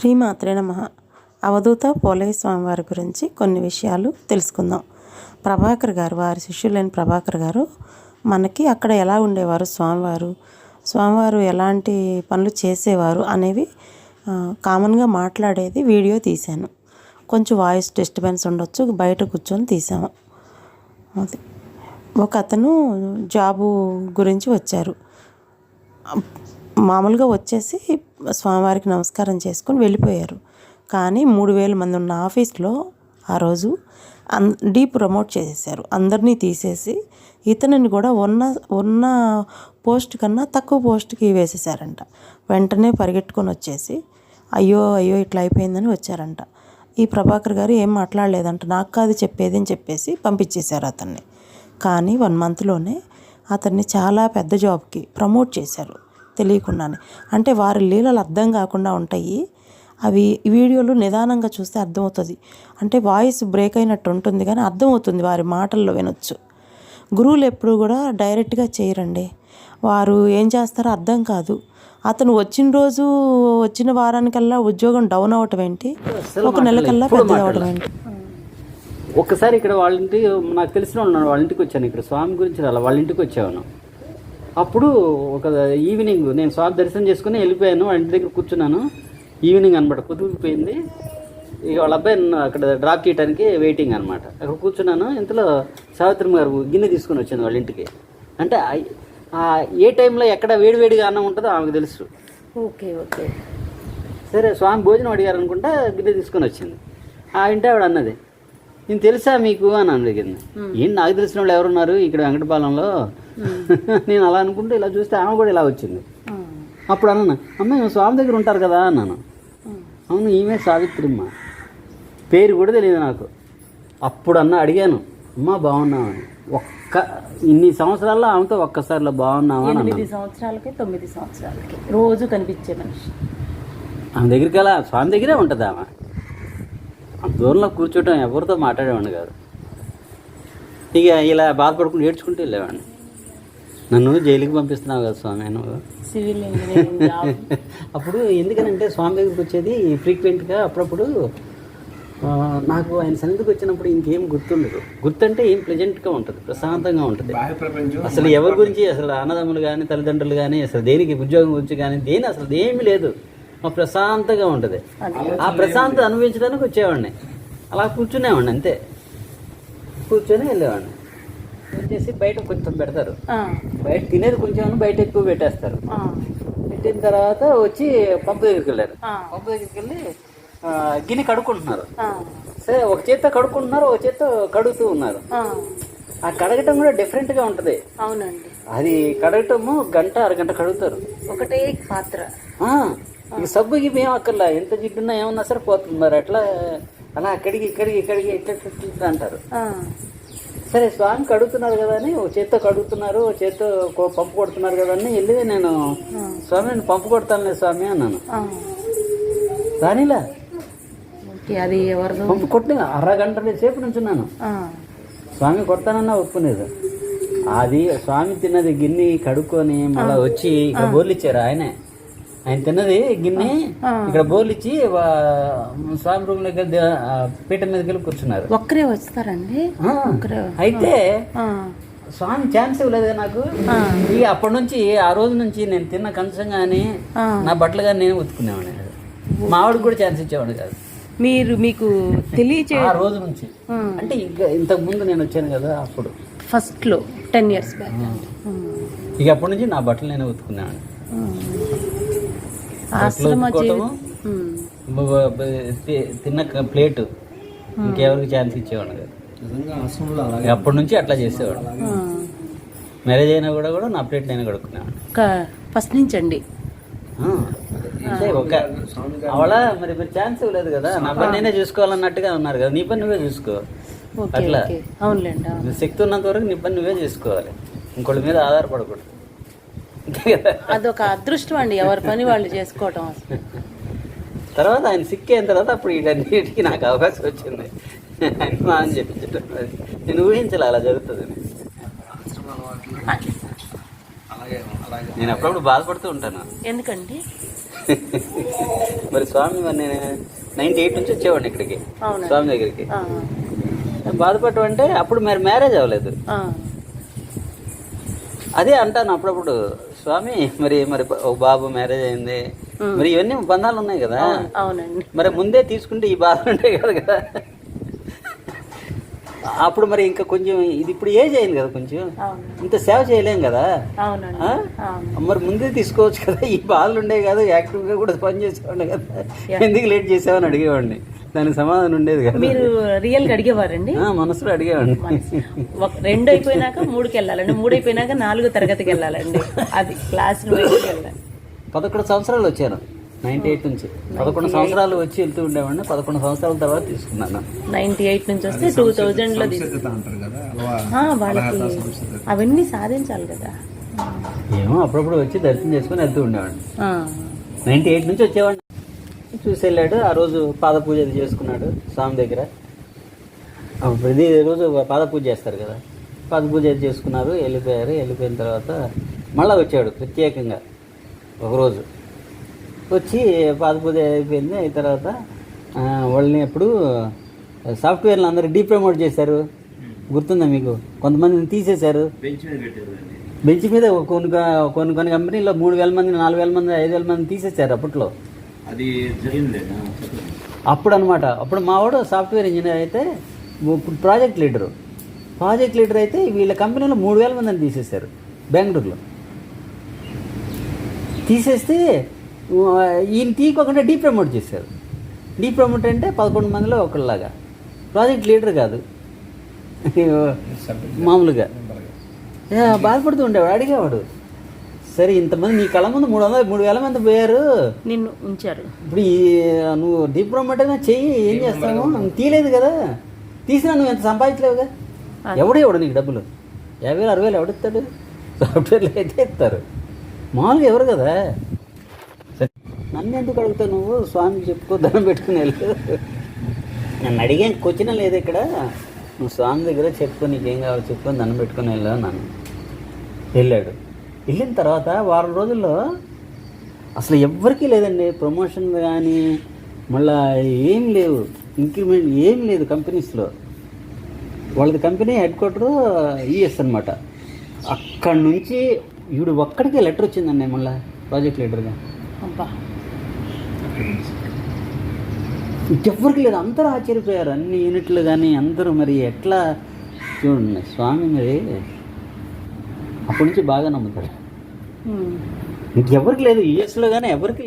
శ్రీమాత్రే నమ. అవధూత పోలయ్య స్వామివారి గురించి కొన్ని విషయాలు తెలుసుకుందాం. ప్రభాకర్ గారు వారి శిష్యులైన ప్రభాకర్ గారు మనకి అక్కడ ఎలా ఉండేవారు స్వామివారు? స్వామివారు ఎలాంటి పనులు చేసేవారు అనేవి కామన్గా మాట్లాడేది వీడియో తీశాను. కొంచెం వాయిస్ డిస్టర్బెన్స్ ఉండొచ్చు బయట కూర్చొని తీసాము అది. ఒక అతను జాబు గురించి వచ్చారు. మామూలుగా వచ్చేసి స్వామివారికి నమస్కారం చేసుకొని వెళ్ళిపోయారు. కానీ మూడు వేల మంది ఉన్న ఆఫీస్లో ఆ రోజు అన్ డీ ప్రమోట్ చేసేసారు అందరినీ తీసేసి ఇతనిని కూడా ఉన్న ఉన్న పోస్ట్ కన్నా తక్కువ పోస్ట్కి వేసేసారంట వెంటనే పరిగెట్టుకొని వచ్చేసి అయ్యో అయ్యో ఇట్లా అయిపోయిందని వచ్చారంట. ఈ ప్రభాకర్ గారు ఏం మాట్లాడలేదంట. నాకు కాదు చెప్పేది అని చెప్పేసి పంపించేశారు అతన్ని. కానీ వన్ మంత్లోనే అతన్ని చాలా పెద్ద జాబ్కి ప్రమోట్ చేశారు. తెలియకుండానే. అంటే వారి లీలలు అర్థం కాకుండా ఉంటాయి. అవి వీడియోలు నిదానంగా చూస్తే అర్థమవుతుంది. అంటే వాయిస్ బ్రేక్ అయినట్టు ఉంటుంది కానీ అర్థమవుతుంది వారి మాటల్లో వినొచ్చు. గురువులు ఎప్పుడు కూడా డైరెక్ట్గా చేయరండి. వారు ఏం చేస్తారో అర్థం కాదు. అతను వచ్చిన రోజు వచ్చిన వారానికల్లా ఉద్యోగం డౌన్ అవ్వటం ఏంటి? ఒక నెలకల్లా పెద్దది అవ్వటం ఏంటి? ఒక్కసారి ఇక్కడ వాళ్ళ ఇంటి నాకు తెలిసిన వాళ్ళు ఇంటికి వచ్చాను. ఇక్కడ స్వామి గురించి రాలే వాళ్ళ ఇంటికి వచ్చాను అప్పుడు ఒక ఈవినింగ్ నేను స్వామి దర్శనం చేసుకుని వెళ్ళిపోయాను వాళ్ళ ఇంటి దగ్గర కూర్చున్నాను. ఈవినింగ్ అనమాట కుదిరిపోయింది. ఇక వాళ్ళ అబ్బాయి అక్కడ డ్రాప్ చేయడానికి వెయిటింగ్ అనమాట అక్కడ కూర్చున్నాను. ఇంతలో సావిత్రి గారు గిన్నె తీసుకుని వచ్చింది వాళ్ళ ఇంటికి. అంటే ఏ టైంలో ఎక్కడ వేడివేడిగా అన్నం ఉంటుందో ఆమెకు తెలుసు. Okay okay. సరే స్వామి భోజనం అడిగారు అనుకుంటా గిన్నె తీసుకొని వచ్చింది. ఆ ఇంటి ఆవిడ అన్నది నేను తెలుసా మీకు అని అడిగింది ఏం నాకు తెలిసిన వాళ్ళు ఎవరున్నారు ఇక్కడ వెంకటపాలెంలో? నేను అలా అనుకుంటే ఇలా చూస్తే ఆమె కూడా ఇలా వచ్చింది. అప్పుడు అన్నాను అమ్మ స్వామి దగ్గర ఉంటారు కదా అన్నాను. అవును ఈమె సావిత్రిమ్మ. పేరు కూడా తెలియదు నాకు. అప్పుడు అన్న అడిగాను అమ్మ బాగున్నావా? అని ఒక్క ఇన్ని సంవత్సరాల్లో ఆమెతో ఒక్కసారిలో బాగున్నావా ఎనిమిది సంవత్సరాలకి తొమ్మిది సంవత్సరాలకి. రోజు కనిపించే మనిషి. ఆమె దగ్గరికి అలా స్వామి దగ్గరే ఉంటుంది ఆమె. దూరంలో కూర్చోవటం ఎవరితో మాట్లాడేవాడిని కాదు. ఇక ఇలా బాధపడుకుంటూ ఏడ్చుకుంటూ వెళ్ళేవాడిని. నన్ను జైలుకి పంపిస్తున్నావు కదా స్వామి నువ్వు సివిల్ అప్పుడు ఎందుకనంటే స్వామి దగ్గరికి వచ్చేది ఫ్రీక్వెంట్గా అప్పుడప్పుడు నాకు ఆయన సన్నిధికి వచ్చినప్పుడు ఇంకేం గుర్తుండదు. గుర్తంటే ఏం ప్లెజెంట్గా ఉంటుంది ప్రశాంతంగా ఉంటుంది. అసలు ఎవరి గురించి అసలు అన్నదమ్ములు కానీ తల్లిదండ్రులు కానీ అసలు దేనికి ఉద్యోగం గురించి కానీ దేని అసలు ఏమీ లేదు. ప్రశాంతంగా ఉంటుంది. ఆ ప్రశాంతత అనుభవించడానికి వచ్చేవాడిని. అలా కూర్చునేవాడిని అంతే. కూర్చొని వెళ్ళేవాడిని. వచ్చేసి బయట కొంచెం పెడతారు. బయట తినేది కొంచెం బయట ఎక్కువ పెట్టేస్తారు. పెట్టిన తర్వాత వచ్చి పంపు దగ్గరికి వెళ్ళారు. పంపు దగ్గరికి వెళ్ళి గిన్నె కడుక్కుంటున్నారు. సరే ఒక చేత్తో కడుక్కుంటున్నారు ఒక చేత్తో కడుగుతూ ఉన్నారు. ఆ. కడగటం కూడా డిఫరెంట్గా ఉంటది. అవునండి. అది కడగటము గంట అరగంట కడుగుతారు. ఒకటే పాత్ర. ఆ, ఇక సబ్బు గిబ్బు ఏం అక్కర్లా ఎంత జిడ్డున్నా ఏమన్నా సరే పోతుంది మరి అట్లా అలా కడిగి కడిగి కడిగి ఇట్లా ఇట్లా ఇట్లా అంటారు. సరే స్వామి కడుగుతున్నారు కదా అని ఓ చేత్తో కడుగుతున్నారు ఓ చేత్తో పంపు కొడుతున్నారు కదా అని వెళ్ళి నేను. స్వామి నేను పంపు కొడతానులే స్వామి అన్నాను. రానిలా? అది ఎవరిదో? పంపు కొట్టిన అరగంట సేపు నుంచున్నాను. స్వామి కొడతానన్నా ఒప్పుకునేది అది స్వామి తిన్నది గిన్నె కడుక్కొని మళ్ళీ వచ్చి ఇక్కడ బోర్లు ఇచ్చారు ఆయనే. ఆయన తిన్నది గిన్నె ఇక్కడ బోర్లు ఇచ్చి స్వామి రూమ్ దగ్గర పీఠ మీదకి వెళ్ళి కూర్చున్నారు. ఒక్కరే వస్తారండి? అయితే స్వామి ఛాన్స్ ఇవ్వలేదు నాకు. ఇక అప్పటి నుంచి ఆ రోజు నుంచి నేను తిన్న కంచం కానీ నా బట్టలు కానీ నేను ఉతుకునేవాడిని మా ఆవిడకి కూడా ఛాన్స్ ఇచ్చేవాడు కాదు. మీరు మీకు తెలియచే ఆ రోజు నుంచి. అంటే ఇంకా ఇంతకు ముందు నేను వచ్చాను కదా అప్పుడు. ఫస్ట్లో టెన్ ఇయర్స్ బ్యాక్. ఇక అప్పటి నుంచి నా బట్టలు నేనే ఉతుకునేవాడిని ఆశ్రమ తిన్న ప్లేట్ ఇంకెవరికి ఛాన్స్ ఇచ్చేవాడు కాదు. అప్పటి నుంచి అట్లా చేసేవాడు. మ్యారేజ్ అయినా కూడా కూడా నా ప్లేట్ నేనే కడుక్కునేవాడు క- ఫస్ట్ నుంచి అండి ఒక అవళ మరి మరి ఛాన్స్ ఇవ్వలేదు కదా. నా పని నేనే చూసుకోవాలన్నట్టుగా ఉన్నారు కదా. నీ పని నువ్వే చూసుకో. ఓకే అట్లా. అవునులేండి శక్తి ఉన్నంత వరకు నీ పని నువ్వే చేసుకోవాలి. ఇంకోటి మీద ఆధారపడకూడదు. అదొక అదృష్టం అండి ఎవరి పని వాళ్ళు చేసుకోవటం తర్వాత ఆయన సిక్ అయిన తర్వాత అప్పుడు వీటన్నిటికీ నాకు అవకాశం వచ్చింది. ఆయన మా అని చెప్పించడం అది. నేను ఊహించాలి అలా జరుగుతుందని నేను అప్పుడప్పుడు బాధపడుతూ ఉంటాను. ఎందుకండి? మరి స్వామి మరి నేను నైన్టీ ఎయిట్ నుంచి వచ్చేవాడిని ఇక్కడికి. అవునా? స్వామి దగ్గరికి. బాధపడటం అంటే అప్పుడు మరి మ్యారేజ్ అవ్వలేదు. అదే అంటాను అప్పుడప్పుడు. స్వామి మరి మరి ఒక బాబు మ్యారేజ్ అయింది. మరి ఇవన్నీ బంధాలు ఉన్నాయి కదా? అవునండి. మరి ముందే తీసుకుంటే ఈ బాధలు ఉంటాయి కదా కదా? అప్పుడు మరి ఇంకా కొంచెం ఇది ఇప్పుడు ఏజ్ అయింది కదా కొంచెం? ఇంత సేవ చేయలేం కదా? మరి ముందే తీసుకోవచ్చు కదా? ఈ బాధలు ఉండేవి కదా? యాక్టివ్గా కూడా పని చేసేవాడిని కదా? ఎందుకు లేట్ చేసావని అడిగేవాడిని. దానికి సమాధానం ఉండేది కదా. మీరు రియల్గా అడిగేవారండి? ఆ, మనసులో అడిగేవాడిని. ఒక రెండు అయిపోయినాక మూడుకి వెళ్ళాలండి. మూడు అయిపోయినాక నాలుగో తరగతికి వెళ్ళాలండి. అది క్లాసులు బయటికి వెళ్ళాలి. పదకొండు సంవత్సరాలు వచ్చాను. నైన్టీ ఎయిట్ నుంచి పదకొండు సంవత్సరాలు వచ్చి వెళ్తూ ఉండేవాడిని. పదకొండు సంవత్సరాల తర్వాత తీసుకున్నాను నైన్టీ ఎయిట్ నుంచి వస్తే టూ థౌజండ్లో వాళ్ళకి అవన్నీ సాధించాలి కదా. ఏమో అప్పుడప్పుడు వచ్చి దర్శనం చేసుకుని వెళ్తూ ఉండేవాడిని. ఆ, నైన్టీ ఎయిట్ నుంచి వచ్చేవాడిని. చూసి వెళ్ళాడు. ఆ రోజు పాద పూజ అది చేసుకున్నాడు స్వామి దగ్గర. ప్రతి రోజు పాద పూజ చేస్తారు కదా. పాద పూజ అది చేసుకున్నారు వెళ్ళిపోయారు. వెళ్ళిపోయిన తర్వాత మళ్ళీ వచ్చాడు ప్రత్యేకంగా ఒకరోజు వచ్చి పాద పూజ అయిపోయింది. అయిన తర్వాత వాళ్ళని ఎప్పుడు సాఫ్ట్వేర్లు అందరూ డీప్రమోట్ చేశారు. గుర్తుందా మీకు? కొంతమందిని తీసేశారు. బెంచ్ మీద కొన్ని కొన్ని కొన్ని కంపెనీలో మూడు వేల మంది నాలుగు వేల మంది ఐదు వేల మంది తీసేశారు అప్పట్లో. అది జరిగింది అప్పుడు అనమాట అప్పుడు మావాడు సాఫ్ట్వేర్ ఇంజనీర్ అయితే ఇప్పుడు ప్రాజెక్ట్ లీడరు. ప్రాజెక్ట్ లీడర్ అయితే వీళ్ళ కంపెనీలో మూడు వేల మందిని తీసేశారు బెంగళూరులో. తీసేస్తే ఈయన తీయకోకుండా డీ ప్రమోట్ చేశారు. డీ ప్రమోట్ అంటే పదకొండు మందిలో ఒకళ్ళలాగా. ప్రాజెక్ట్ లీడర్ కాదు. మామూలుగా. బాధపడుతూ ఉండేవాడు అడిగేవాడు. సరే ఇంతమంది నీ కళ్ళ ముందు మూడు వందల మూడు వేల మంది పోయారు. నిన్ను ఉంచారు. ఇప్పుడు ఈ నువ్వు డీప్ ప్రమోట్ అయినా చెయ్యి ఏం చేస్తావు? నువ్వు తీయలేదు కదా. తీసినా నువ్వు ఎంత సంపాదించలేవుగా? ఎవడు ఎవడు నీకు డబ్బులు? యాభై వేలు అరవై వేలు ఎవడిస్తాడు సాఫ్ట్వేర్లు అయితే ఇస్తారు. మామూలుగా ఎవరు కదా? సరే, నన్ను ఎందుకు అడుగుతావు నువ్వు? స్వామికి చెప్పుకో దండం పెట్టుకుని వెళ్ళు. నన్ను అడిగే క్వశ్చన్ లేదు ఇక్కడ. నువ్వు స్వామి దగ్గర చెప్పుకో నీకేం కావాలో చెప్పుకొని దండం పెట్టుకుని వెళ్ళు నన్ను వెళ్ళాడు. వెళ్ళిన తర్వాత వారం రోజుల్లో అసలు ఎవ్వరికీ లేదండి. ప్రమోషన్ కానీ మళ్ళా ఏం లేవు. ఇంక్రిమెంట్ ఏం లేదు కంపెనీస్లో. వాళ్ళది కంపెనీ హెడ్ క్వార్టర్ యుఎస్ అనమాట అక్కడి నుంచి ఈవిడ ఒక్కడికే లెటర్ వచ్చిందండి మళ్ళీ ప్రాజెక్ట్ లీడర్గా. అబ్బా. ఇంకెవ్వరికి లేదు. అందరూ ఆశ్చర్యపోయారు. అన్ని యూనిట్లు కానీ అందరూ మరి ఎట్లా? చూడండి స్వామి మరి అప్పటి నుంచి బాగా నమ్ముతారు ఉమ్. ఇంకెవరికి లేదు యుఎస్లో కానీ ఎవరికి